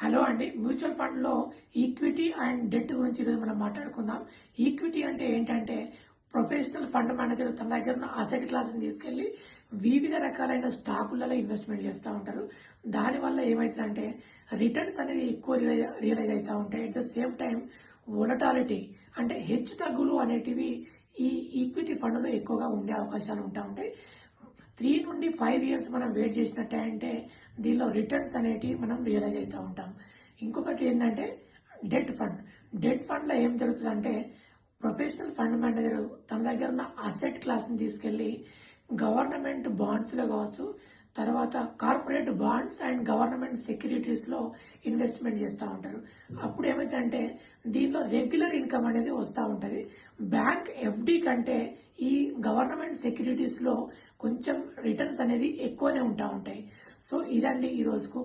Hello అండి mutual ఫండ్లో equity and debt గురించి ఈరోజు మనం మాట్లాడుకుందాం. ఈక్విటీ అంటే ఏంటంటే ప్రొఫెషనల్ ఫండ్ మేనేజర్ తన దగ్గర ఉన్న అసెట్ క్లాస్ని తీసుకెళ్ళి వివిధ రకాలైన స్టాకులలో ఇన్వెస్ట్మెంట్ చేస్తూ ఉంటారు. దానివల్ల ఏమవుతుందంటే రిటర్న్స్ అనేది ఎక్కువ రియలైజ్ అవుతూ ఉంటాయి. At the same time volatility అంటే హెచ్చు తగ్గులు అనేటివి ఈ ఈక్విటీ ఫండ్లో ఎక్కువగా ఉండే అవకాశాలు ఉంటా ఉంటాయి. త్రీ నుండి ఫైవ్ ఇయర్స్ మనం వెయిట్ చేసినట్టే అంటే దీనిలో రిటర్న్స్ అనేటివి మనం రియలైజ్ అవుతూ ఉంటాం. ఇంకొకటి ఏంటంటే డెట్ ఫండ్. డెట్ ఫండ్లో ఏం జరుగుతుందంటే ప్రొఫెషనల్ ఫండ్ మేనేజర్ తన దగ్గర ఉన్న అసెట్ క్లాస్ని తీసుకెళ్ళి గవర్నమెంట్ బాండ్స్లో కావచ్చు తర్వాత కార్పొరేట్ బాండ్స్ అండ్ గవర్నమెంట్ సెక్యూరిటీస్లో ఇన్వెస్ట్మెంట్ చేస్తూ ఉంటారు. అప్పుడు ఏమైందంటే దీనిలో రెగ్యులర్ ఇన్కమ్ అనేది వస్తూ ఉంటుంది. బ్యాంక్ ఎఫ్డి కంటే ఈ గవర్నమెంట్ సెక్యూరిటీస్లో కొంచెం రిటర్న్స్ అనేది ఎక్కువనే ఉంటా ఉంటాయి. సో ఇదండి ఈ రోజుకు